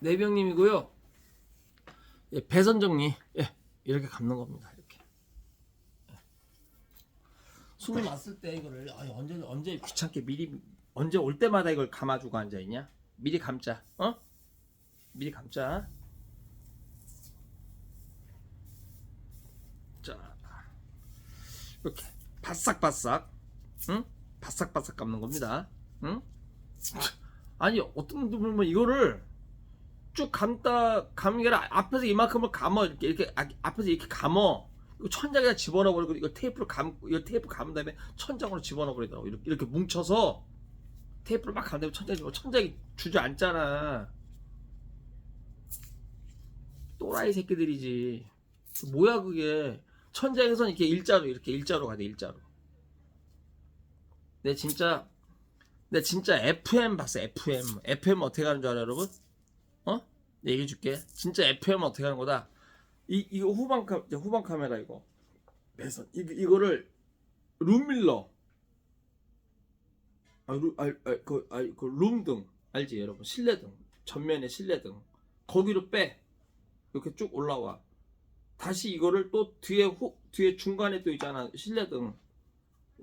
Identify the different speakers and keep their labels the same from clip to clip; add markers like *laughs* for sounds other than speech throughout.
Speaker 1: 내병님이고요. 예, 배선 정리. 예, 이렇게 감는 겁니다. 이렇게. 예. 숨이 났을 때 이거를 아, 언제 언제 귀찮게 미리 언제 올 때마다 이걸 감아주고 앉아 있냐? 미리 감자. 어? 미리 감자. 자, 이렇게 바싹바싹, 응? 바싹바싹 감는 겁니다. 응? 아니 어떤 분은 뭐 이거를 쭉 감다 아니라 앞에서 이만큼을 감어 이렇게 이렇게 아- 앞에서 이렇게 감어. 천장에다 집어넣어 버리고 이거 테이프를 감고 이거 테이프 감은 다음에 천장으로 집어넣어 버리더라고. 이렇게, 이렇게 뭉쳐서 테이프를 막 감다면 천장에 집어 천장이 주저앉잖아. 또라이 새끼들이지. 뭐야 그게. 천장에서는 이렇게 일자로 이렇게 일자로 가야 돼 일자로. 내 진짜 내 진짜 FM 봤어 FM FM 어떻게 가는 줄 알아 여러분? 얘기해 줄게. 진짜 FM 어떻게 하는 거다. 이 이거 후방 카 후방 카메라 이거. 배선. 이 이거를 룸밀러. 아루아그 아, 그 룸등. 알지 여러분? 실내등. 전면에 실내등. 거기로 빼. 이렇게 쭉 올라와. 다시 이거를 또 뒤에 후 뒤에 중간에 또 있잖아. 실내등.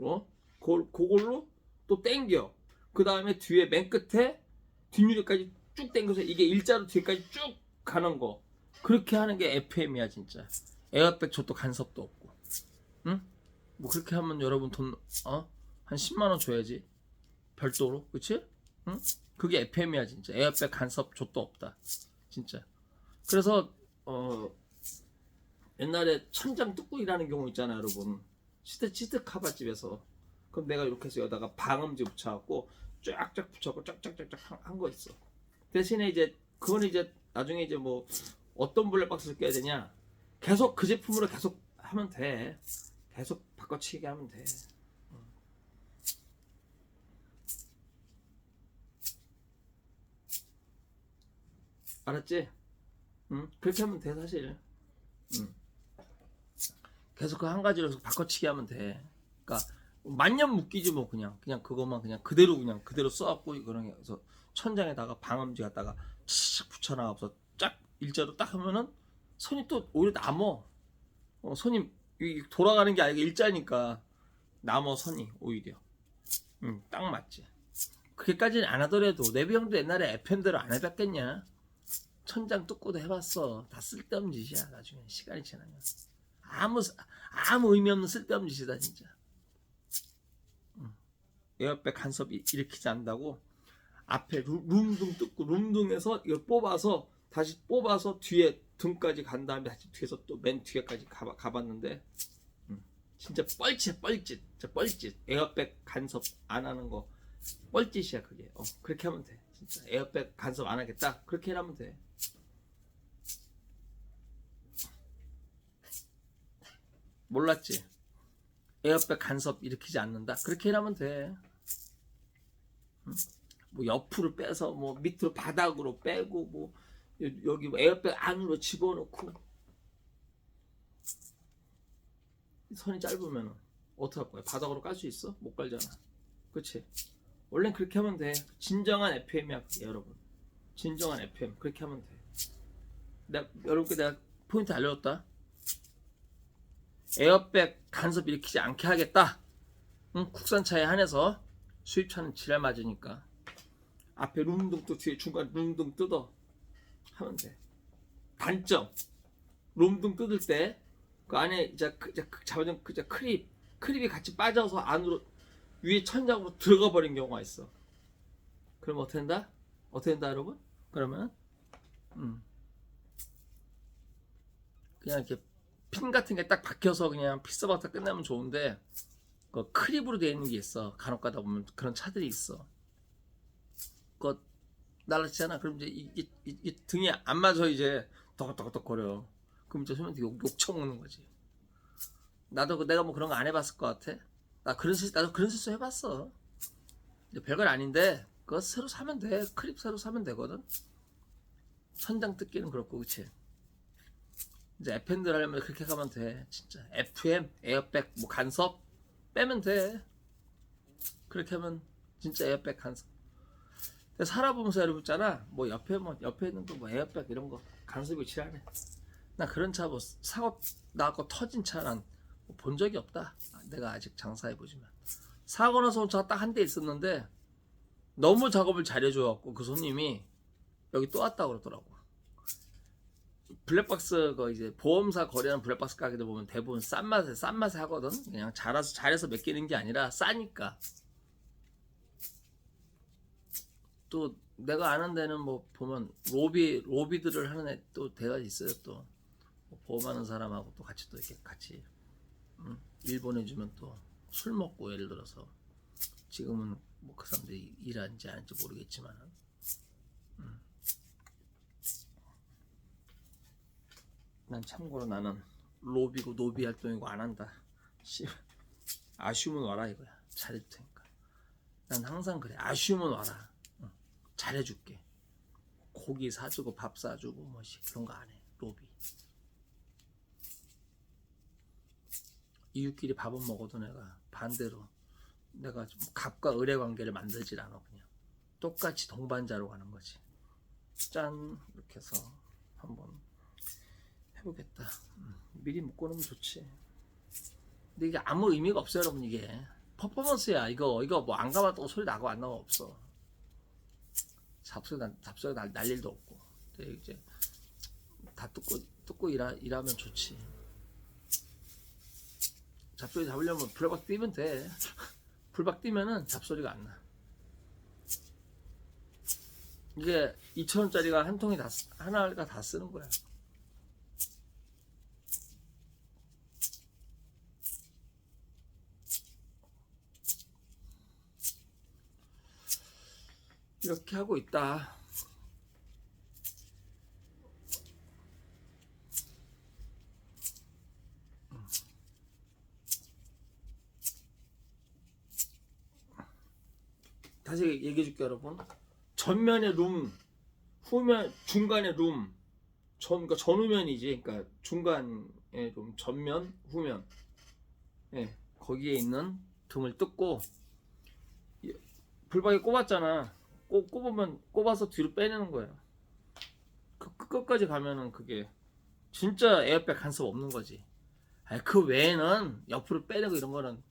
Speaker 1: 어? 그 그걸로 또 땡겨. 그 다음에 뒤에 맨 끝에 뒷유리까지 쭉 당겨서 이게 일자로 뒤에까지 쭉 가는 거 그렇게 하는 게 FM이야 진짜 에어백 저도 간섭도 없고 응? 뭐 그렇게 하면 여러분 돈 어? 한 10만원 줘야지 별도로 그치? 응? 그게 FM이야 진짜 에어백 간섭 족도 없다 진짜 그래서 어 옛날에 천장 뚫고 일하는 경우 있잖아요 여러분 시트 시트 카바집에서 그럼 내가 이렇게 해서 여기다가 방음지 붙여갖고 쫙쫙 붙여갖고 쫙쫙쫙쫙 한 거 있어. 대신에 이제 그건 이제 나중에 이제 뭐 어떤 블랙박스를 껴야 되냐 계속 그 제품으로 계속 하면 돼. 계속 바꿔치기 하면 돼. 음. 알았지? 응? 그렇게 하면 돼 사실. 응. 계속 그 한 가지로 바꿔치기 하면 돼. 그러니까 만년 묶이지 뭐 그냥 그냥 그것만 그냥 그대로 그냥 그대로 써갖고 그런 게 그래서 천장에다가 방음지 갖다가 착 붙여놔서 쫙 일자로 딱 하면은 손이 또 오히려 남어. 어, 손이 이 돌아가는 게 아니고 일자니까 남어 선이 오히려. 음, 딱 맞지. 그렇게까지는 안 하더라도 내비 형도 옛날에 FM대로 안 해봤겠냐? 천장 뚫고도 해봤어. 다 쓸데없는 짓이야 나중에. 시간이 지나면. 아무 아무 의미 없는 쓸데없는 짓이다 진짜 에어백 간섭이 일으키지 않는다고 앞에 루- 룸등 뜯고 룸등에서 이걸 뽑아서 다시 뽑아서 뒤에 등까지 간 다음에 다시 뒤에서 또 맨 뒤에까지 가봐, 가봤는데 음, 진짜 뻘짓 뻘짓. 진짜 뻘짓. 에어백 간섭 안 하는 거 뻘짓이야 그게. 어, 그렇게 하면 돼. 진짜 에어백 간섭 안 하겠다. 그렇게 하면 돼. 몰랐지 에어백 간섭 일으키지 않는다. 그렇게 하면 돼. 응? 뭐 옆으로 빼서 뭐 밑으로 바닥으로 빼고 뭐 여- 여기 뭐 에어백 안으로 집어넣고 선이 짧으면 어떻게 할 거야? 바닥으로 깔 수 있어? 못 깔잖아. 그렇지? 원래 그렇게 하면 돼. 진정한 FM이야, 여러분. 진정한 FM 그렇게 하면 돼. 내가 여러분께 내가 포인트 알려줬다. 에어백 간섭 일으키지 않게 하겠다. 응? 국산차에 한해서 수입차는 지랄 맞으니까 앞에 룸등 또 뒤에 중간 룸등 뜯어 하면 돼. 단점 룸등 뜯을 때 그 안에 이제 그, 이제 그 잡아준 그 이제 크립 크립이 같이 빠져서 안으로 위에 천장으로 들어가 버린 경우가 있어. 그럼 어떻게 된다? 어떻게 된다 여러분? 그러면 음. 그냥 이렇게 핀 같은 게 딱 박혀서 그냥 피서박다 끝나면 좋은데 그 크립으로 되어 있는 게 있어. 간혹 가다 보면 그런 차들이 있어. 그거 날라치잖아? 그럼 이제 이게, 이게 등이 안 맞아 이제 덕덕덕 거려. 그럼 이제 소면 욕, 욕 처먹는 거지. 나도 그 내가 뭐 그런 거 안 해봤을 것 같아? 나 그런 실수 나도 그런 실수 해봤어. 별건 아닌데 그거 새로 사면 돼. 크립 새로 사면 되거든. 천장 뜯기는 그렇고 그치 이제 FM들 하려면 그렇게 가면 돼. 진짜 FM, 에어백, 뭐 간섭 빼면 돼. 그렇게 하면 진짜 에어백 간섭. 근데 살아보면서 여러분 있잖아 뭐 옆에 뭐 옆에 있는 거 뭐 에어백 이런 거 간섭이 지랄해 나 그런 차 뭐 사고 나고 터진 차는 뭐본 적이 없다 내가 아직 장사해 보지만 사고 나서 온 차가 딱 한 대 있었는데 너무 작업을 잘해줘갖고 그 손님이 여기 또 왔다 그러더라고 블랙박스 그 이제 보험사 거래하는 블랙박스 가게들 보면 대부분 싼 맛에 싼 맛에 하거든. 그냥 잘해서 잘해서 맡기는 게 아니라 싸니까. 또 내가 아는 데는 뭐 보면 로비 로비들을 하는 애 또 대가 있어요 또뭐 보험하는 사람하고 또 같이 또 이렇게 같이 음, 일 보내주면 또 술 먹고 예를 들어서 지금은 뭐 그 사람들이 일하는지 아닌지 모르겠지만 난 참고로 나는 로비고 노비 활동이고 안 한다. 씨, 아쉬우면 와라 이거야. 잘해줄 테니까. 난 항상 그래. 아쉬우면 와라. 응. 잘해줄게. 고기 사주고 밥 사주고 뭐 씨, 그런 거 안 해. 로비. 이웃끼리 밥은 먹어도 내가 반대로 내가 좀 갑과 을의 관계를 만들질 않아 그냥. 똑같이 동반자로 가는 거지. 짠! 이렇게 해서 한번 해보겠다. 음, 미리 묶어놓으면 좋지. 근데 이게 아무 의미가 없어요 여러분 이게. 퍼포먼스야 이거. 이거 뭐 안 가봤다고 소리 나고 안 나고 없어. 잡소리 날, 잡소리 날, 날 일도 없고. 근데 이제 다 뜯고 뜯고 일하, 일하면 좋지. 잡소리 잡으려면 불박 뛰면 돼. *laughs* 불박 뛰면은 잡소리가 안 나. 이게 2천원짜리가 한 통이 다, 쓰- 하나가 다 쓰는 거야. 이렇게 하고 있다. 다시 얘기해 줄게요, 여러분. 전면에 룸, 후면, 중간에 룸, 전, 그러니까 전후면이지. 그러니까 중간에 좀 전면, 후면. 예, 거기에 있는 등을 뜯고, 이- 불박에 꼽았잖아. 꼽, 꼽으면, 꼽아서 뒤로 빼내는 거예요. 그 끝- 끝까지 가면은 그게 진짜 에어백 간섭 없는 거지. 아니, 그 외에는 옆으로 빼내고 이런 거는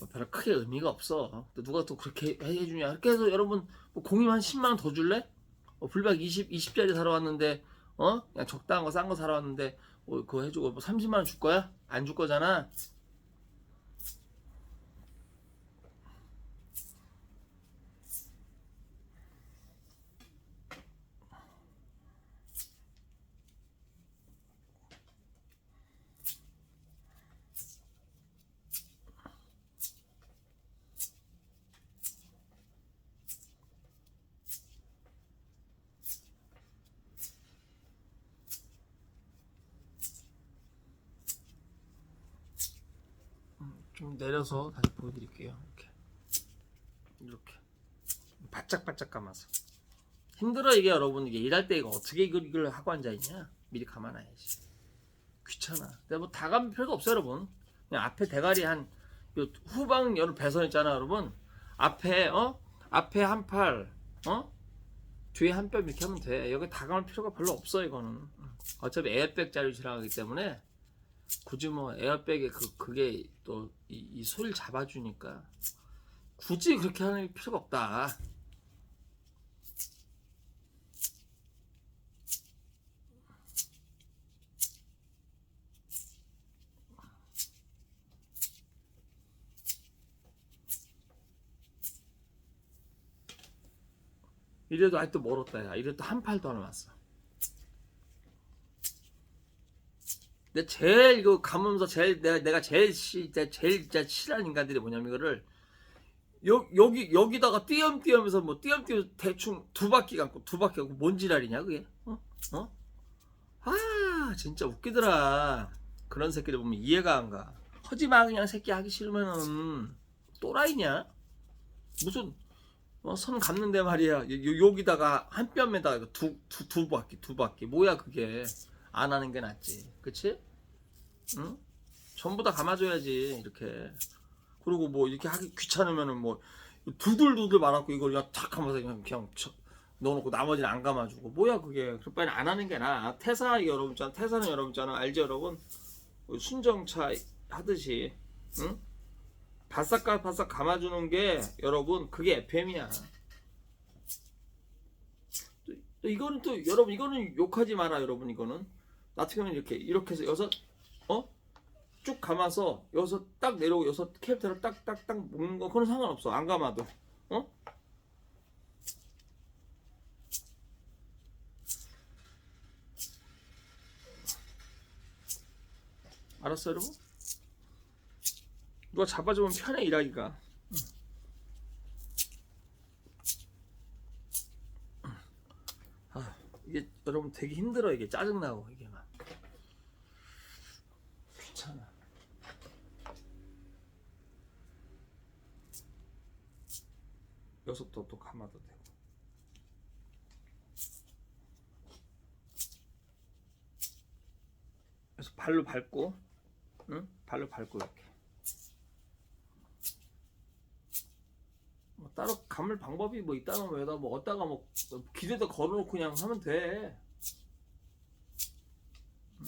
Speaker 1: 뭐 별로 크게 의미가 없어. 또 누가 또 그렇게 해주냐. 해서 여러분 뭐 공임 한 10만 원 더 줄래? 어, 불박 20, 20짜리 사러 왔는데 어? 그냥 적당한 거 싼 거 사러 왔는데 뭐 그거 해주고 뭐 30만 원 줄 거야? 안 줄 거잖아. 좀 내려서 다시 보여드릴게요. 이렇게 이렇게 바짝 바짝 감아서 힘들어 이게 여러분 이게 일할 때 이거 어떻게 이걸, 이걸 하고 앉아 있냐? 미리 감아놔야지. 귀찮아. 근데 뭐 다 감을 필요도 없어요, 여러분. 그냥 앞에 대가리 한 요 후방 여러 배선 있잖아, 여러분. 앞에 어 앞에 한 팔, 어 뒤에 한 뼘 이렇게 하면 돼. 여기 다 감을 필요가 별로 없어 이거는. 어차피 에어백 자리 지나가기 때문에 굳이 뭐 에어백에 그 그게 또이 소리를 잡아주니까 굳이 그렇게 하는 필요가 없다. 이래도 아직도 멀었다 야 이래도 한 팔도 안 왔어 근데 제일 이거 감으면서 제일 내가 내가 제일 시, 제일 진짜 싫어하는 인간들이 뭐냐면 이거를 여, 여기 여기다가 띄엄띄엄해서 뭐 띄엄띄엄 대충 두 바퀴 감고 두 바퀴 감고 뭔 지랄이냐 그게? 어? 어? 아 진짜 웃기더라. 그런 새끼들 보면 이해가 안 가. 하지마 그냥 새끼 하기 싫으면은 또라이냐? 무슨 어, 선 감는데 말이야. 요, 요- 여기다가 한 뼘에다가 두, 두, 두 바퀴 두 바퀴. 뭐야 그게 안 하는 게 낫지. 그치? 응? 전부 다 감아줘야지 이렇게. 그리고 뭐 이렇게 하기 귀찮으면은 뭐 두들두들 말았고 이걸 그냥 탁 하면서 그냥, 그냥 쳐- 넣어놓고 나머지는 안 감아주고. 뭐야 그게. 빨리 안 하는 게 나아. 태사 여러분 있잖아. 태사는 여러분 있잖아. 알죠 여러분? 순정차 하듯이 응? 바싹 바싹 감아주는 게 여러분 그게 FM이야. 이거는 또 여러분 이거는 욕하지 마라 여러분 이거는 나 같은 이렇게 이렇게 해서 여섯 어? 쭉 감아서 여기서 딱 내려오고 여기서 캐릭터를 딱딱딱 먹는 거 그건 상관없어 안 감아도 어? 알았어 여러분? 누가 잡아주면 편해 일하기가 아 이게 여러분 되게 힘들어 이게 짜증나고 이게 막 귀찮아 여기서부터 또 감아도 되고 그래서 발로 밟고 응? 발로 밟고 이렇게 뭐 따로 감을 방법이 뭐 있다면 왜다 뭐 어디다가 뭐 길에다 걸어놓고 그냥 하면 돼 응?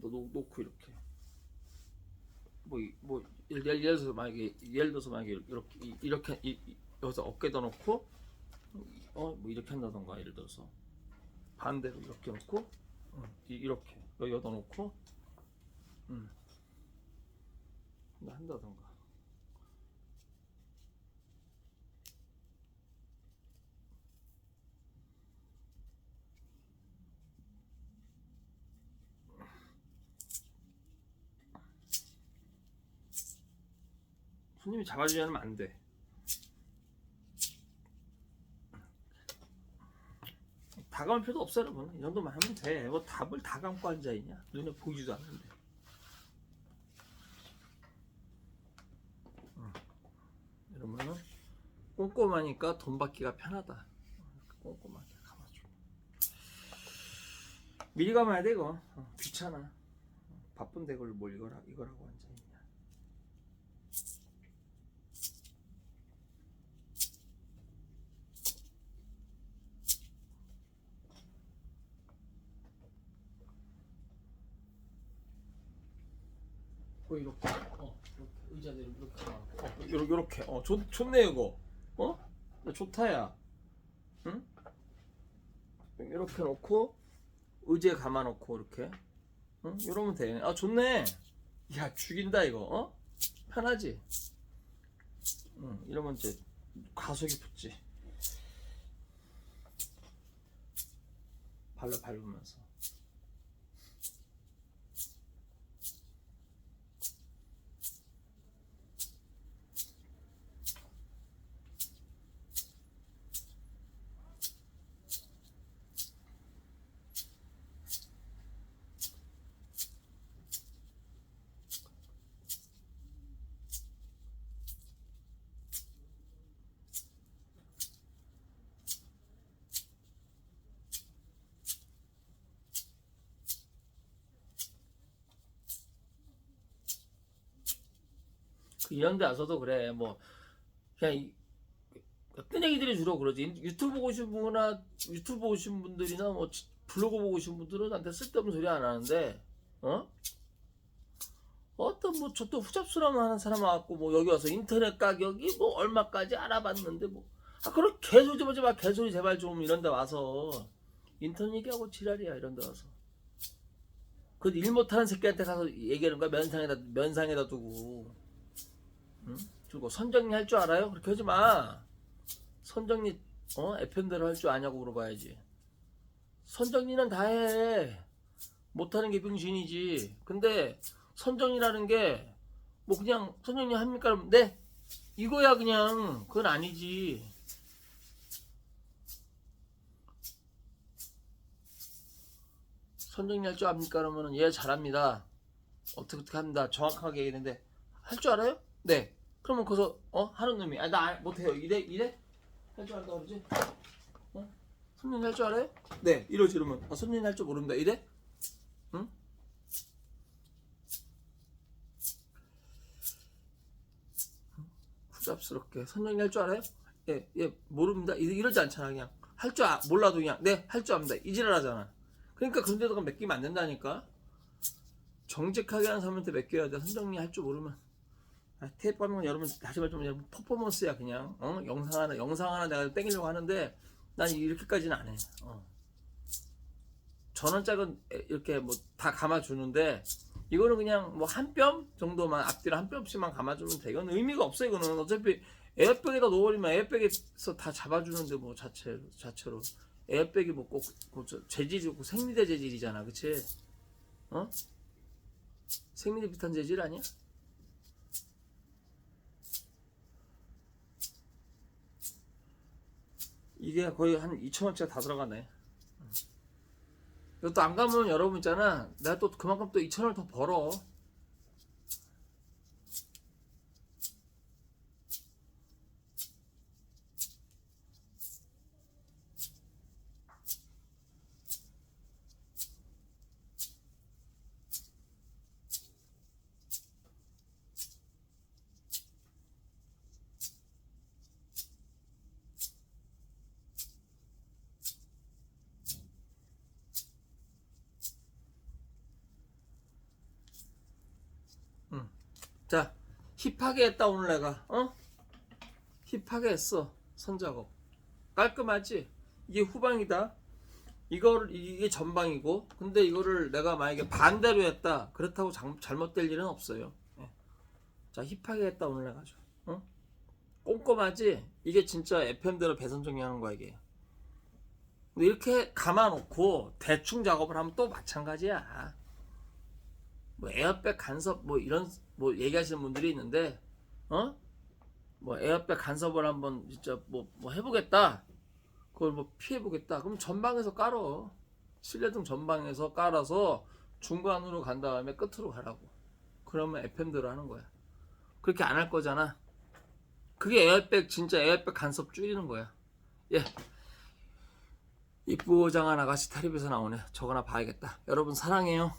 Speaker 1: 너 놓, 놓고 이렇게 뭐, 이- 뭐 예를, 예를 들어서 만약에 예를 들어서 만약에 이렇게 이- 이렇게 이, 이- 여기서 어깨다 놓고 어 뭐 이렇게 한다던가 예를 들어서. 반대로 이렇게 놓고 응, 이- 이렇게 여기다 놓고 음. 한다던가 손님이 잡아주지 않으면 안 돼. 다 감을 필요도 없어 여러분. 이 정도만 하면 돼 뭐 답을 다 감고 앉아있냐? 눈에 보이지도 않는데. 응. 이러면은 꼼꼼하니까 돈 받기가 편하다. 꼼꼼하게 감아줘. 미리 감아야 돼 이거. 어, 귀찮아. 바쁜데 그걸 뭘 이걸 하고 앉아 있냐 어 이렇게. 어 이렇게. 의자대로 이렇게. 감아놓고 어 이렇게 이렇게. 어 좋, 좋네 이거. 어? 야, 좋다야. 응? 이렇게 놓고 의자에 감아 놓고 이렇게. 응? 이러면 돼 아 좋네. 야 죽인다 이거. 어? 편하지? 응 이러면 이제 가속이 붙지. 발로 밟으면서 이런 데 와서도 그래. 뭐 그냥 이, 어떤 얘기들이 주로 그러지? 유튜브 보신 분이나 유튜브 보신 분들이나 뭐 지- 블로그 보신 분들은 나한테 쓸데없는 소리 안 하는데 어? 어떤 뭐 저도 후잡스러움 하는 사람 와갖고 뭐 여기 와서 인터넷 가격이 뭐 얼마까지 알아봤는데 뭐 아 그런 개소리 좀 하지 마. 개소리 제발 좀 이런 데 와서. 인터넷 얘기하고 지랄이야 이런 데 와서. 그 일 못하는 새끼한테 가서 얘기하는 거야? 면상에다 면상에다 두고 응? 그리고 선정리 할 줄 알아요? 그렇게 하지 마. 선정리 어 FM대로 할 줄 아냐고 물어봐야지. 선정리는 다 해. 못하는 게 병신이지. 근데 선정리라는 게 뭐 그냥 선정리 합니까? 네 이거야 그냥 그건 아니지. 선정리 할 줄 압니까? 그러면은 예 잘합니다. 어떻게 어떻게 합니다. 정확하게 얘기했는데 할 줄 알아요? 네. 그러면 거기서 어 하는 놈이 아 나 못해요 이래 이래 할줄 안다 그러지? 어? 손님 할 줄 알아요? 네 이러지 이러면 아 손님 할 줄 모른다 이래? 응? 짭스럽게 선정이 할 줄 알아요? 예, 예, 모릅니다. 이- 이러지 않잖아 그냥 할줄 아, 몰라도 그냥 네, 할 줄 압니다. 이지랄하잖아. 그러니까 그런 데다가 맡기면 안 된다니까. 정직하게 하는 사람한테 맡겨야 돼. 선정리 할 줄 모르면. 아, 테이프 하면 여러분 다시 말하면 여러분 퍼포먼스야 그냥. 어? 영상 하나 영상 하나 내가 땡기려고 하는데 난 이렇게까지는 안 해. 어. 전원짝은 이렇게 뭐 다 감아주는데 이거는 그냥 뭐 한 뼘 정도만 앞뒤로 한 뼘씩만 감아주면 돼. 이건 의미가 없어 이거는 어차피 에어백에다 넣어버리면 에어백에서 다 잡아주는데 뭐 자체 자체로 에어백이 뭐꼭 재질이 고 생리대 재질이잖아, 그치? 어? 생리대 비슷한 재질 아니야? 이게 거의 한 2천원짜리 다 들어가네. 이것도 안 가면 여러분 있잖아. 내가 또 그만큼 또 2천원을 더 벌어. 자, 힙하게 했다 오늘 내가. 어? 힙하게 했어. 선작업. 깔끔하지? 이게 후방이다. 이거를 이게 전방이고 근데 이거를 내가 만약에 반대로 했다 그렇다고 장- 잘못될 일은 없어요 예. 자 힙하게 했다 오늘 해가지고 어? 꼼꼼하지 이게 진짜 FM대로 배선 정리하는 거야 이게 근데 이렇게 감아놓고 대충 작업을 하면 또 마찬가지야 뭐 에어백 간섭 뭐 이런 뭐 얘기하시는 분들이 있는데 어? 뭐 에어백 간섭을 한번 진짜 뭐, 뭐 해보겠다 그걸 뭐 피해보겠다. 그럼 전방에서 깔어. 실내등 전방에서 깔아서 중간으로 간 다음에 끝으로 가라고. 그러면 FM대로 하는 거야. 그렇게 안 할 거잖아. 그게 에어백 진짜 에어백 간섭 줄이는 거야. 예. 이쁘장 아가씨 텔레비에서 나오네. 저거나 봐야겠다. 여러분 사랑해요.